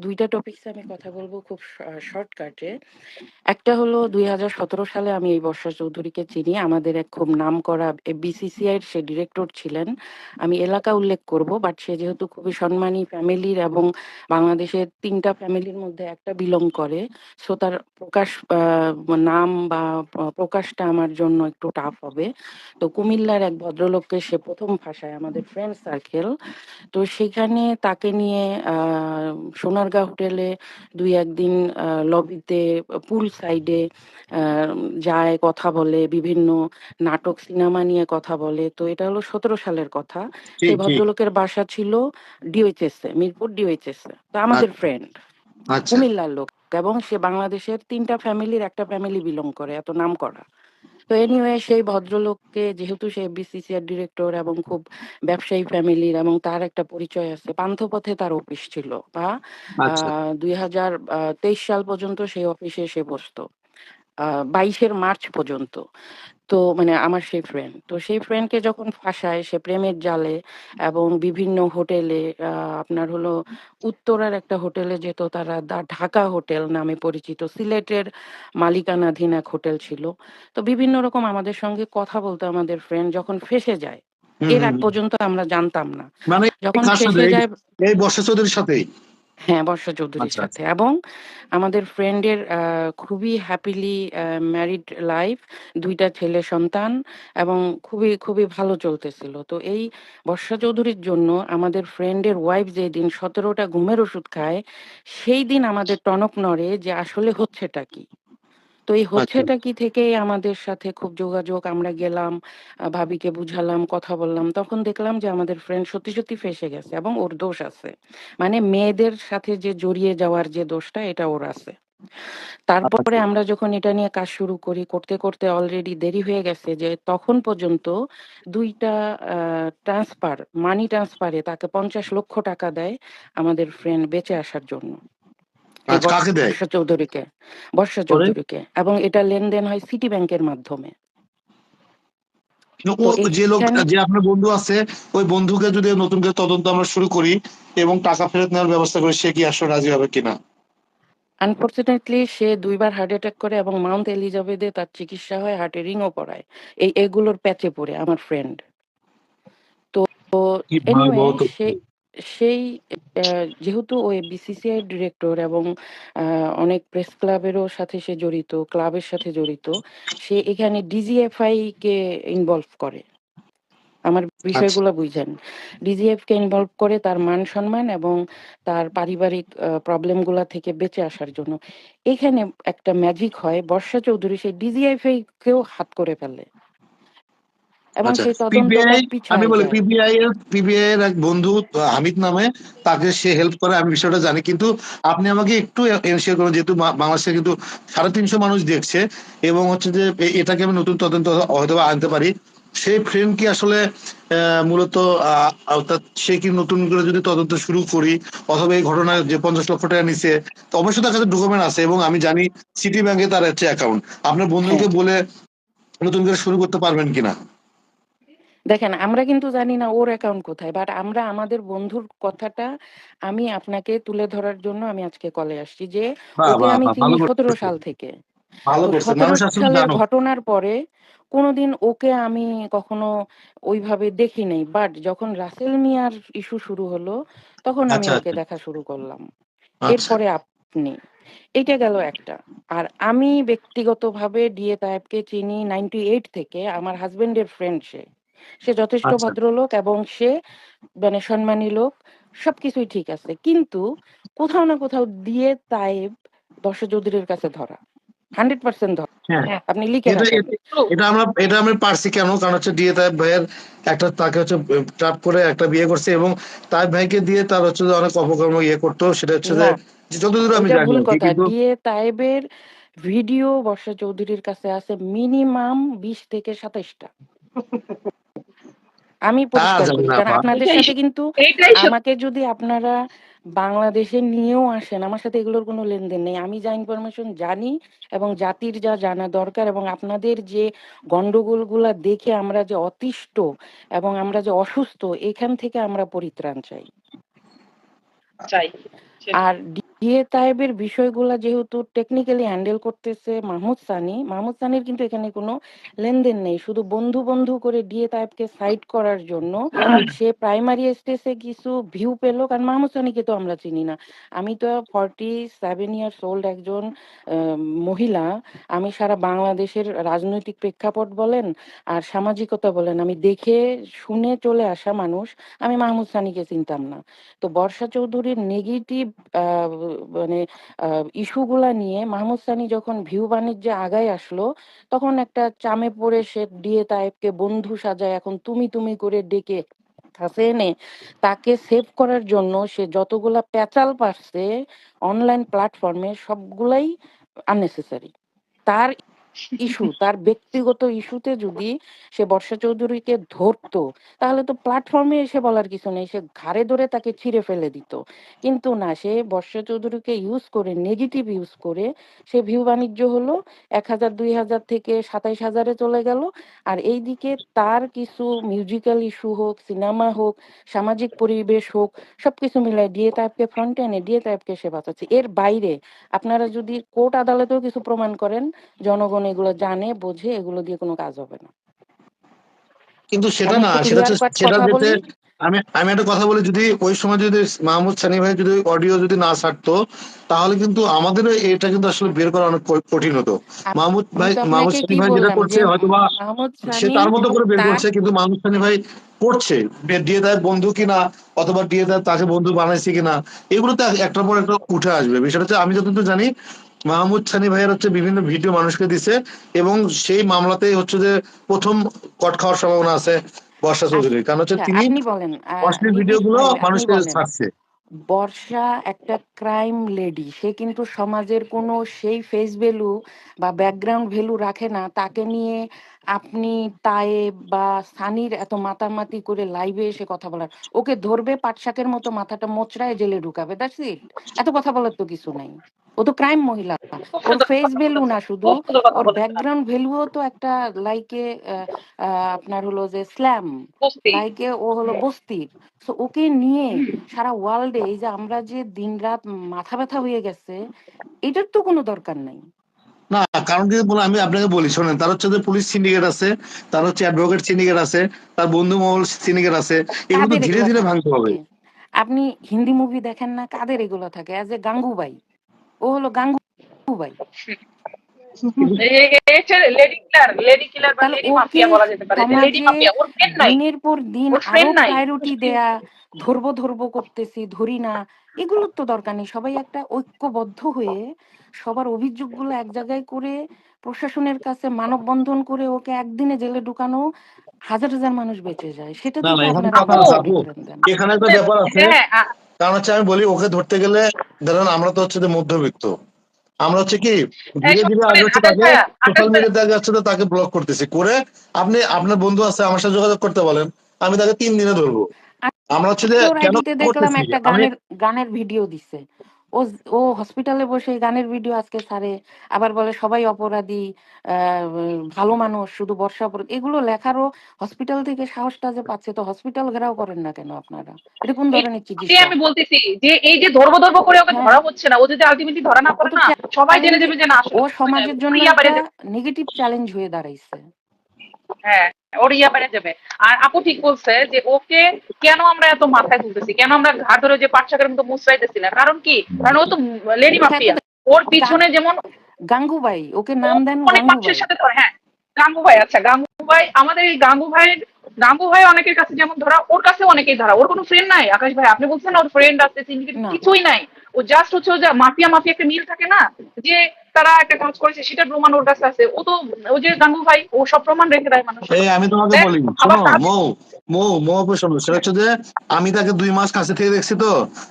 ২ টা টপিকস আমি কথা বলব খুব শর্টকাটে। একটা হলো ২০১৭ সালে আমি এই বর্ষা চৌধুরীকে চিনি। আমাদের এক খুব নামকরা এ বিসিসিআই এর সে ডিরেক্টর ছিলেন। আমি এলাকা উল্লেখ করব। বাট সে যেহেতু খুবই সম্মানী ফ্যামিলির এবং বাংলাদেশের তিনটা ফ্যামিলির মধ্যে একটা বিলং করে। সো তার প্রকাশ নাম বা প্রকাশটা আমার জন্য একটু টাফ হবে। তো কুমিল্লার এক ভদ্রলোককে সে প্রথম ভাষায় আমাদের ফ্রেন্ড সার্কেল। তো সেখানে তাকে নিয়ে আ সোনারগাঁ হোটেলে ২-১ দিন লবিতে পুল সাইডে যায়, কথা বলে, বিভিন্ন নাটক, সিনেমা নিয়ে কথা বলে। তো এটা হলো ১৭ সালের কথা। সেই ভদ্রলোকের বাসা ছিল ডিওএইচএস এ, মিরপুর ডিওএইচএস এ। তো আমাদের আচ্ছা। ফ্রেন্ড। আচ্ছা। কুমিল্লার লোক এবং সে বাংলাদেশের তিনটা ফ্যামিলির একটা ফ্যামিলি বিলং করে, এত নামকরা। তো এনিওয়ে সেই ভদ্রলোককে যেহেতু সে বিসিসিআর ডিরেক্টর এবং খুব ব্যবসায়ী ফ্যামিলির এবং তার একটা পরিচয় আছে। পান্থপথে তার অফিস ছিল বা দুই আচ্ছা। ২০২৩ সাল পর্যন্ত সেই অফিসে সে বসতো। বাইশের ২২ মার্চ পর্যন্ত। তো মানে আমার সেই ফ্রেন্ড। তো সেই ফ্রেন্ডকে যখন ফাঁসায় সে প্রেমের জালে এবং বিভিন্ন হোটেলে আ আপনার হলো উত্তরার একটা হোটেলে যেত তারা দা ঢাকা হোটেল নামে পরিচিত। সিলেটের মালিকানাধীন এক হোটেল ছিল। তো বিভিন্ন রকম আমাদের সঙ্গে কথা বলতো আমাদের ফ্রেন্ড যখন ফেঁসে যায়। হুম, এর হুম, আগ হুম। পর্যন্ত আমরা জানতাম না। মানে যখন কার সাথে? ফেঁসে এই যায় এই বর্ষা চৌধুরীর সাথেই? হ্যাঁ, বর্ষা চৌধুরীর আচ্ছা, সাথে আচ্ছা। এবং আমাদের ফ্রেন্ডের খুবই হ্যাপিলি ম্যারিড লাইফ, দুইটা ছেলে সন্তান এবং খুবই, খুবই ভালো চলতেছিল। তো এই বর্ষা চৌধুরীর জন্য আমাদের ফ্রেন্ডের ওয়াইফ যেদিন ১৭ টা ঘুমের ওষুধ খায়, সেই দিন আমাদের টনক নড়ে যে আসলে হচ্ছেটা কি? তো এই আচ্ছা। হচ্ছেটা কি থেকেই আমাদের সাথে খুব যোগাযোগ। আমরা গেলাম, আ ভাবিকে বুঝালাম, কথা বললাম। তখন দেখলাম যে আমাদের ফ্রেন্ড সত্যি, সত্যি ফেঁসে গেছে এবং ওর দোষ আছে। মানে মেয়েদের সাথে যে জড়িয়ে যাওয়ার যে দোষটা এটা ওর আছে। তারপরে আচ্ছা। আমরা যখন এটা নিয়ে কাজ শুরু করি, করতে, করতে অলরেডি দেরি হয়ে গেছে যে তখন পর্যন্ত ২ টা আ ট্রান্সফার, মানি ট্রান্সফার এ তাকে ৫০ লক্ষ টাকা দেয় আমাদের ফ্রেন্ড বেঁচে আসার জন্য। এই কাকে দেয়? বর্ষা চৌধুরীকে, বর্ষা চৌধুরীকে এবং এটা লেনদেন হয় সিটি ব্যাংকের মাধ্যমে। যে লোক যে আপনার বন্ধু আছে, ওই বন্ধুকে যদি নতুন করে তদন্ত আমরা শুরু করি এবং টাকা ফেরত নেওয়ার ব্যবস্থা করি, সে কি আসলে রাজি হবে কিনা? আনফরচুনেটলি সে ২ বার হার্ট অ্যাটাক করে এবং মাউন্ট এলিজাবেথে তার চিকিৎসা হয়, হার্টে রিংও পড়ায়। এই এগুলোর প্যাচে পড়ে আমার ফ্রেন্ড। তো। সে সেই অ্যা যেহেতু ওই বিসিসিআই ডিরেক্টর এবং আ অনেক প্রেস ক্লাবেরও সাথে সে জড়িত, ক্লাবের সাথে জড়িত। সে এখানে ডিজিএফআই কে ইনভলভ করে। আমার আচ্ছা। বিষয়গুলো বুঝেন। ডিজিএফ কে ইনভলভ করে তার মান-সম্মান এবং তার পারিবারিক প্রবলেমগুলা থেকে বেঁচে আসার জন্য। এখানে একটা ম্যাজিক হয়, বর্ষা চৌধুরী সেই ডিজিএফআই কেও হাত করে ফেলে। এবং আচ্ছা। সেই আমি বলি পিবিআই এর পিবিআই এর এক বন্ধু হামিদ নামে তাকে সে হেল্প করে আমি বিষয়টা জানি। কিন্তু আপনি আমাকে একটু এনশিওর করুন যেহেতু বাংলাদেশে কিন্তু ৩৫০ মানুষ দেখছে এবং হচ্ছে যে এটাকে আমি নতুন তদন্ত হয়তোবা আনতে পারি। সেই ফ্রেন্ড কি আসলে মূলত অর্থাৎ সে কি নতুন করে যদি তদন্ত শুরু করি অথবা এই ঘটনা যে ৫০ লক্ষ টাকা নিছে, তো অবশ্যই তার কাছে ডকুমেন্ট আছে এবং আমি জানি সিটি ব্যাংকে তার হচ্ছে অ্যাকাউন্ট। আপনার বন্ধুকে হ্যাঁ। বলে নতুন করে শুরু করতে পারবেন কিনা? দেখেন আমরা কিন্তু জানি না ওর অ্যাকাউন্ট কোথায়। বাট আমরা আমাদের বন্ধুর কথাটা আমি আপনাকে তুলে ধরার জন্য আমি আজকে কলে আসছি যে ওকে আমি! চিনি ভালো ১৭ করছেন। সাল থেকে। ভালো তো করছেন। ১৭ মানুষ আসলে সালের ঘটনার পরে কোনদিন ওকে আমি কখনো ওইভাবে দেখি নাই। বাট যখন রাসেল মিয়ার ইস্যু শুরু হলো, তখন আমি আচ্ছা, ওকে আচ্ছা। দেখা শুরু করলাম। আচ্ছা। এরপরে আপনি। এটা গেল একটা। আর আমি ব্যক্তিগতভাবে ডিএ তায়েবকে চিনি 98 থেকে। আমার হাজবেন্ডের ফ্রেন্ড সে। সে যথেষ্ট আচ্ছা। ভদ্রলোক এবং সে মানে সম্মানী লোক। সবকিছুই ঠিক আছে। কিন্তু কোথাও না কোথাও ডিএ তায়েব বর্ষা চৌধুরীর কাছে ধরা। 100% ধরা। হ্যাঁ। আপনি লিখে এটা আমরা এটা আমি পারছি কেন? কারণ হচ্ছে ডিএ তায়েব ভাইয়ের একটা তাকে হচ্ছে ট্রাপ করে একটা বিয়ে করছে এবং তায়েব ভাইকে দিয়ে তার হচ্ছে যে অনেক অপকর্ম ইয়ে করতো। সেটা হচ্ছে যে যতদূর আমি জানি কথা। ডিএ তায়েবের ভিডিও বর্ষা চৌধুরীর কাছে আছে মিনিমাম ২০ থেকে ২৭ টা। আমি পরিষ্কার করি। কারণ আপনাদের সাথে কিন্তু আমাকে যদি আপনারা বাংলাদেশে নিয়েও আসেন, আমার সাথে এগুলোর কোনো লেনদেন নেই। আমি যা ইনফরমেশন জানি এবং জাতির যা জানা দরকার এবং আপনাদের যে গন্ডগোলগুলা দেখে আমরা যে অতিষ্ঠ এবং আমরা যে অসুস্থ, এখান থেকে আমরা পরিত্রাণ চাই। চাই। আর বিয়ে তায়েবের বিষয়গুলা যেহেতু টেকনিক্যালি হ্যান্ডেল করতেছে মাহমুদ সানি, মাহমুদ সানির কিন্তু এখানে কোনো লেনদেন নেই। শুধু বন্ধু বন্ধু করে ডিএ তায়েবকে সাইড করার জন্য সে প্রাইমারি স্টেজে কিছু ভিউ পেল, কারণ মাহমুদ সানিকে তো আমরা চিনি না। আমি তো ফর্টি সেভেন ইয়ার্স ওল্ড একজন মহিলা। আমি সারা বাংলাদেশের রাজনৈতিক প্রেক্ষাপট বলেন আর সামাজিকতা বলেন, আমি দেখে শুনে চলে আসা মানুষ। আমি মাহমুদ সানিকে চিনতাম না। তো বর্ষা চৌধুরীর নেগেটিভ মানে ইস্যুগুলা নিয়ে মাহমুদ সানি যখন ভিউ বাণিজ্যে আগায় আসলো, তখন একটা চামে পড়ে সে দিয়ে তায়েবকে বন্ধু সাজায়, এখন তুমি তুমি করে ডেকে কাছে এনে তাকে সেভ করার জন্য সে যতগুলা প্যাচাল পারছে অনলাইন প্ল্যাটফর্মে সবগুলাই আননেসেসারি তার ইস্যু, তার ব্যক্তিগত ইস্যুতে যদি সে বর্ষা চৌধুরীকে ধরতো, তাহলে তো প্ল্যাটফর্মে এসে বলার কিছু নেই। সে ঘাড়ে ধরে তাকে ছিঁড়ে ফেলে দিত। কিন্তু না, সে বর্ষা চৌধুরীকে ইউজ করে নেগেটিভ ইউজ করে, সে ভিউ বাণিজ্য হলো এক হাজার, দুই হাজার থেকে সাতাইশ হাজারে চলে গেল। আর এইদিকে তার কিছু মিউজিক্যাল ইস্যু হোক সিনেমা হোক, সামাজিক পরিবেশ হোক, সবকিছু মিলাই ডিএ টাইপকে ফ্রন্টে এনে ডিএ টাইপকে সে বাঁচাচ্ছে। এর বাইরে আপনারা যদি কোর্ট আদালতেও কিছু প্রমাণ করেন জনগণ এগুলো জানে বোঝে এগুলো দিয়ে কোনো কাজ হবে না। কিন্তু সেটা না সেটা সেটা যেতে আমি আমি একটা কথা বলি যদি ওই সময় যদি মাহমুদ সানি ভাই যদি অডিও যদি না ছাড়তো তাহলে কিন্তু আমাদেরও এটা কিন্তু আসলে বের করা অনেক কঠিন হতো। মাহমুদ ভাই মাহমুদ সানি ভাই যেটা করছে যে হয়তোবা সে তার মতো করে বের করছে কিন্তু মাহমুদ সানি ভাই করছে। দিয়ে দেয় বন্ধু কিনা অথবা দিয়ে দেয় তাকে বন্ধু বানাইছে কিনা এগুলো তো একটার পর একটা উঠে আসবে। বিষয়টা হচ্ছে আমি যতদূর জানি মাহমুদ সানি ভাইয়ের হচ্ছে বিভিন্ন ভিডিও মানুষকে দিছে এবং সেই মামলাতেই হচ্ছে যে প্রথম কট খাওয়ার সম্ভাবনা আছে বর্ষা চৌধুরীর। কারণ হচ্ছে আচ্ছা তিনি অশ্লীল নিতীশ ভিডিও গুলো মানুষকে ছাড়ছে। বর্ষা একটা ক্রাইম লেডি সে কিন্তু সমাজের কোনো সেই ফেস ভ্যালু বা ব্যাকগ্রাউন্ড ভ্যালু রাখে না। তাকে নিয়ে আপনি তায়েব বা সানির এত মাতামাতি করে লাইভে এসে কথা বলার। ওকে ধরবে পাটশাকের মতো মাথাটা মোচড়ায় জেলে ঢুকাবে দ্যাটস ইট এত কথা বলার তো কিছু নাই। ও তো ক্রাইম মহিলা। ওর ফেস ভ্যালু না শুধু ওর ব্যাকগ্রাউন্ড ভ্যালুও তো একটা লাইকে আপনার হলো যে স্ল্যাম লাইকে ও হলো বস্তির তো ওকে নিয়ে সারা ওয়ার্ল্ডে এই যে আমরা যে দিনরাত মাথা ব্যথা হয়ে গেছে এটার তো কোনো দরকার নাই। না কারণ কি বলে আমি আপনাকে বলি শোনেন তার হচ্ছে যে পুলিশ সিন্ডিকেট আছে তার হচ্ছে অ্যাডভোকেট সিন্ডিকেট আছে তার বন্ধু মহল সিন্ডিকেট আছে এগুলো ধীরে ধীরে ভাঙতে হবে। আপনি হিন্দি মুভি দেখেন না কাদের এগুলো থাকে? As a Gangubai. ও হলো Gangubai lady killer lady killer বা তাহলে লেডি ওকে মাফিয়া বলা যেতে পারে। যে লেডি সমাজে মাফিয়া ওর ফ্রেন্ড নাই। দিনের পর দিন আরও প্রায়োরিটি দেয়া ধরবো ধরবো করতেছি ধরি না এগুলোর তো দরকার নেই। সবাই একটা ঐক্যবদ্ধ হয়ে সবার অভিযোগগুলো এক জায়গায় করে প্রশাসনের কাছে মানববন্ধন করে ওকে একদিনে জেলে ঢুকানো হাজার হাজার মানুষ বেঁচে যায়। সেটা এখানে একটা ব্যাপার আছে। হ্যাঁ আ- কারণ হচ্ছে আমি বলি ওকে ধরতে গেলে ধরেন আমরা তো হচ্ছে যে মধ্যবিত্ত। আমরা হচ্ছে কি ধীরে ধীরে আগে হচ্ছে তাকে সোশ্যাল মিডিয়াতে আগে হচ্ছে তাকে ব্লক করতেছি। করে আপনি আপনার বন্ধু আছে আমার সাথে যোগাযোগ করতে বলেন আমি তাকে তিন দিনে ধরবো। আমরা হচ্ছে যে কেন দেখলাম একটা গানের গানের ভিডিও দিছে। ও ও হসপিটালে বসে গানের ভিডিও আজকে ছাড়ে আবার বলে সবাই অপরাধী ভালো মানুষ শুধু বর্ষা অপরাধী। এগুলো লেখারও হসপিটাল থেকে সাহসটা যে পাচ্ছে তো হসপিটাল ঘেরাও করেন না কেন আপনারা? এটা কোন ধরনের চিকিৎসা? আমি বলতেছি যে এই যে ধরবো ধরবো করে ওকে হ্যাঁ। ধরা হচ্ছে না ও যদি আলটিমেটলি ধরা না পড়ে না সবাই জেনে যাবে যে না ও সমাজের জন্য একটা যাবে। নেগেটিভ চ্যালেঞ্জ হয়ে দাঁড়াইছে। হ্যাঁ ওর ইয়া বেড়ে যাবে। আর আপু ঠিক বলছে যে ওকে কেন আমরা এত মাথায় তুলতেছি? কেন আমরা ধরে যে পাটশাকের মতো মুসরাইতেছি না? কারণ কি? কারণ ও তো লেডি মাফিয়া। ওর পিছনে যেমন গাঙ্গুবাই ওকে নাম দেন অনেক মানুষের সাথে হ্যাঁ। গাঙ্গু ভাই আচ্ছা গাঙ্গু ভাই আমাদের এই গাঙ্গু ভাইয়ের গাঙ্গু ভাই অনেকের কাছে যেমন ধরা ওর কাছে অনেকেই ধরা ওর কোনো ফ্রেন্ড নাই আকাশ ভাই আপনি বলছেন ওর ফ্রেন্ড আছে না। কিছুই নাই। ও জাস্ট হচ্ছে যা মাফিয়া মাফিয়া একটা মিল থাকে না যে তারা একটা কাজ করেছে সেটা প্রমাণ ওর কাছে আছে। ও তো ও যে গাঙ্গু ভাই ও সব প্রমাণ রেখে দেয় মানুষ এই আমি তোমাকে বলি মৌ মৌ মৌ শোনো সেটা হচ্ছে যে আমি তাকে দুই মাস কাছে থেকে দেখছি তো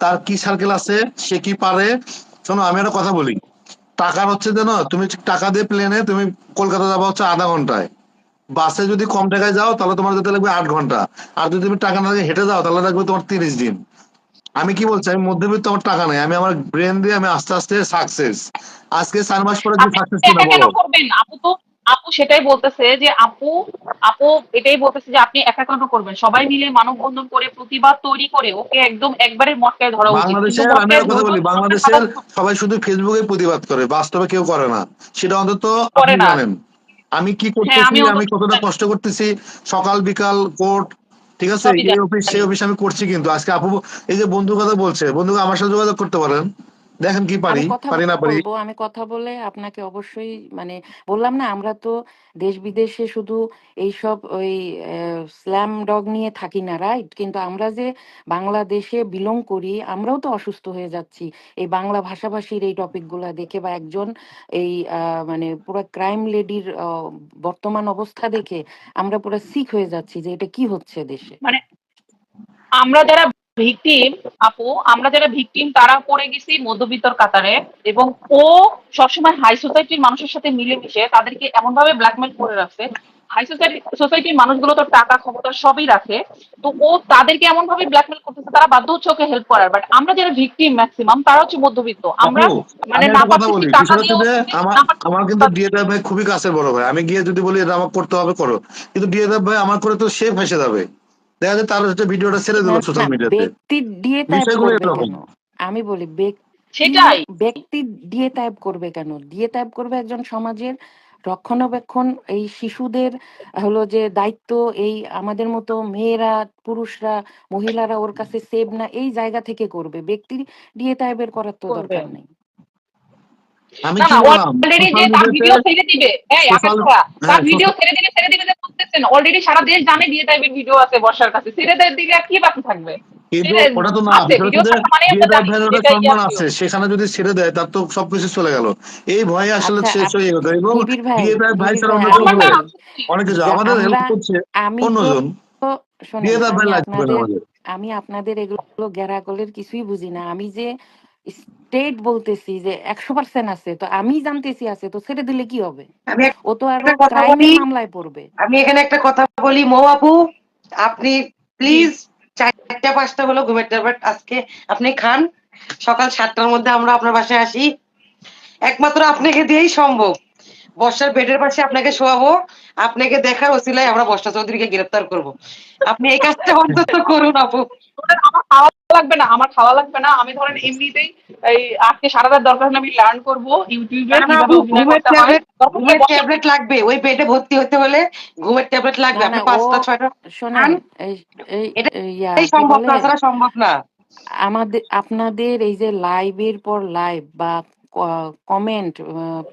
তার কি সার্কেল আছে সে কি পারে? শোনো আমি একটা কথা বলি। টাকার হচ্ছে যে না তুমি টাকা দিয়ে প্লেনে তুমি কলকাতা যাব হচ্ছে আধা ঘন্টায়। বাসে যদি কম টাকায় যাও তাহলে তোমার যেতে লাগবে আট ঘণ্টা। আর যদি তুমি টাকা না হেঁটে যাও তাহলে লাগবে তোমার তিরিশ দিন। আমি কি বলছি আমি মধ্যবিত্ত আমার টাকা নাই। আমি আমার ব্রেন দিয়ে আমি আস্তে আস্তে সাকসেস আজকে চার মাস পরে আপনি সাকসেস কিনা করবেন? আপু তো আপু সেটাই বলতেছে যে আপু আপু এটাই বলতেছে যে আপনি একা কেন করবেন? সবাই মিলে মানববন্ধন করে প্রতিবাদ তৈরি করে ওকে একদম একবারে মটকায় ধরা উচিত। কিন্তু বাংলাদেশের আমি একটা কথা বলি না, বাংলাদেশের সবাই শুধু ফেসবুকে প্রতিবাদ করে বাস্তবে কেউ করে না। সেটা অন্তত করে না। জানেন। আমি কি হ্যাঁ, করতেছি আমি কতটা কষ্ট করতেছি সকাল বিকাল কোর্ট ঠিক আছে? এই অফিস সেই অফিস আমি করছি কিন্তু। আজকে আপু এই যে বন্ধুর কথা বলছে বন্ধু আমার সাথে যোগাযোগ করতে পারেন? দেখেন কি পারি আমি কথা পারি না পারি। বলব আমি কথা বলে আপনাকে অবশ্যই মানে বললাম না আমরা তো দেশ বিদেশে শুধু এইসব ওই স্ল্যাম ডগ নিয়ে থাকি না রাইট? কিন্তু আমরা যে বাংলাদেশে বিলং করি আমরাও তো অসুস্থ হয়ে যাচ্ছি। এই বাংলা ভাষাভাষীর এই টপিকগুলা দেখে বা একজন এই আহ, মানে পুরো ক্রাইম লেডির বর্তমান অবস্থা দেখে আমরা পুরো সিক হয়ে যাচ্ছি যে এটা কি হচ্ছে দেশে। মানে আমরা যারা ভিকটিম আপু আমরা যারা ভিকটিম তারা পড়ে গেছি মধ্যবিত্তর কাতারে এবং ও সবসময় হাই সোসাইটির মানুষের সাথে মিলেমিশে তাদেরকে এমন ভাবে ব্ল্যাকমেল করে রাখছে। হাই সোসাইটি সোসাইটির মানুষগুলো তো টাকা ক্ষমতা সবই রাখে। তো ও তাদেরকে এমন ভাবে ব্ল্যাকমেল করতেছে তারা বাধ্য হচ্ছে ওকে হেল্প করার। বাট আমরা যারা ভিকটিম ম্যাক্সিমাম তারা হচ্ছে মধ্যবিত্ত। আমরা মানে না কথা টাকা হচ্ছে আমার কিন্তু ডিএটা ভাই খুবই কাছের বড় ভাই। আমি গিয়ে যদি বলি এটা আমার করতে হবে করো। কিন্তু ডিএটা ভাই আমার করে তো সে ফেসে যাবে। দেখা যায় তার হচ্ছে ভিডিওটা ছেড়ে দিল সোশ্যাল মিডিয়াতে ব্যক্তি দিয়ে বিষয়গুলো এরকম। আমি বলি সেটাই। ব্যক্তি দিয়ে টাইপ করবে কেন? দিয়ে টাইপ করবে একজন সমাজের রক্ষণাবেক্ষণ এই শিশুদের হলো যে দায়িত্ব এই আমাদের মতো মেয়েরা পুরুষরা মহিলারা ওর কাছে সেভ না এই জায়গা থেকে করবে। ব্যক্তি দিয়ে টাইপের করার তো দরকার নেই। আমি কি বললাম? অলরেডি যে তার ভিডিও ছেড়ে দিবে। এই আকাশ তার ভিডিও ছেড়ে দিবে ছেড়ে দিবে যে বুঝতেছেন অলরেডি সারা দেশ জানে বিয়ে টাইপের ভিডিও আছে বর্ষার কাছে। ছেড়ে দেয় দিলে আর কি বাকি থাকবে? ওটা তো না আছে, বিষয়টা ভিডিও হচ্ছে থাকা আমরা বিয়েটা জানি ভাইয়ের যে ওটা এটা সম্মান আছে। সেখানে যদি ছেড়ে দেয় তার তো সবকিছু চলে গেল। এই ভয়ে আসলে আচ্ছা, শেষ হয়ে গেল। এবং নিবিড় ভাই, ছাড়া অন্য কেউ অনেক কিছু। আমাদের হেল্প করছে অন্যজন আমি আপনাদের এগুলো গ্যারাগলের কিছুই বুঝি না। আমি যে স্টেট বলতেছি যে একশো পার্সেন্ট আছে তো আমি জানতেছি আছে তো ছেড়ে দিলে কি হবে? আমি ও তো আরও ক্রাইমের মামলায় পড়বে। আমি এখানে একটা কথা বলি মৌ আপু আপনি প্লিজ চারটা পাঁচটা হলো ঘুমের ট্যাবলেট আজকে আপনি খান সকাল সাতটার মধ্যে আমরা আপনার বাসায় আসি। একমাত্র আপনাকে দিয়েই সম্ভব। বর্ষার বেডের পাশে আপনাকে শোয়াবো আপনাকে দেখার ওসিলায় আমরা বর্ষা চৌধুরীকে গ্রেফতার করব। আপনি এই কাজটা অন্তত করুন আপু। লাগবে না আমার খাওয়া লাগবে না। আমি ধরেন এমনিতেই এই আজকে সারা রাত দরকার হলে আমি লার্ন করব ইউটিউবে কীভাবে ঘুমের ট্যাবলেট ঘুমের ট্যাবলেট লাগবে ওই পেটে ভর্তি হতে হলে ঘুমের ট্যাবলেট লাগবে। আপনি পাঁচটা ছয়টা শোনেন এই ইয়া, সম্ভব না সম্ভব না। আমাদের আপনাদের এই যে লাইভের পর লাইভ বা কমেন্ট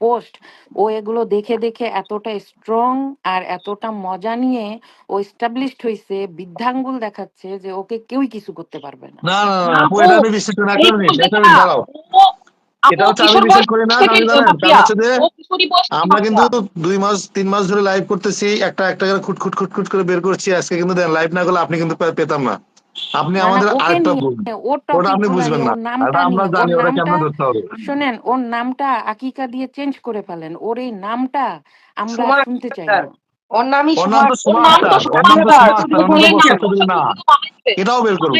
পোস্ট ও এগুলো দেখে দেখে এতটা স্ট্রং আর এতটা মজা নিয়ে ও এস্টাবলিশড হয়েছে বৃদ্ধাঙ্গুল দেখাচ্ছে যে ওকে কেউই কিছু করতে পারবে না। না না না আপু এটা আমি না দাঁড়াও। এটা হচ্ছে আমি বিশ্বাস বয়স করি না, আমি আমরা কিন্তু। দুই মাস তিন মাস ধরে লাইভ করতেছি একটা একটা করে খুট খুট খুট খুট করে বের করছি আজকে কিন্তু দেন লাইভ না করলে আপনি কিন্তু পেতাম না। আপনি না, না, আমাদের আরেকটা বলুন। ওটা আপনি বুঝবেন না। এটা আমরা জানি ওরা কেমন ধরতে হবে। শুনেন ওর নামটা আকিকা দিয়ে চেঞ্জ করে ফেলেন। ওর এই নামটা আমরা শুনতে চাই ওর নামই ওর নাম তো ওর নাম তো সুমা ওর নাম তো সুমা সুমা আক্তার, আক্তার, ওর নাম তো শুধু বর্ষা চৌধুরী না। শুধু বানাইছে। এটাও বের করব।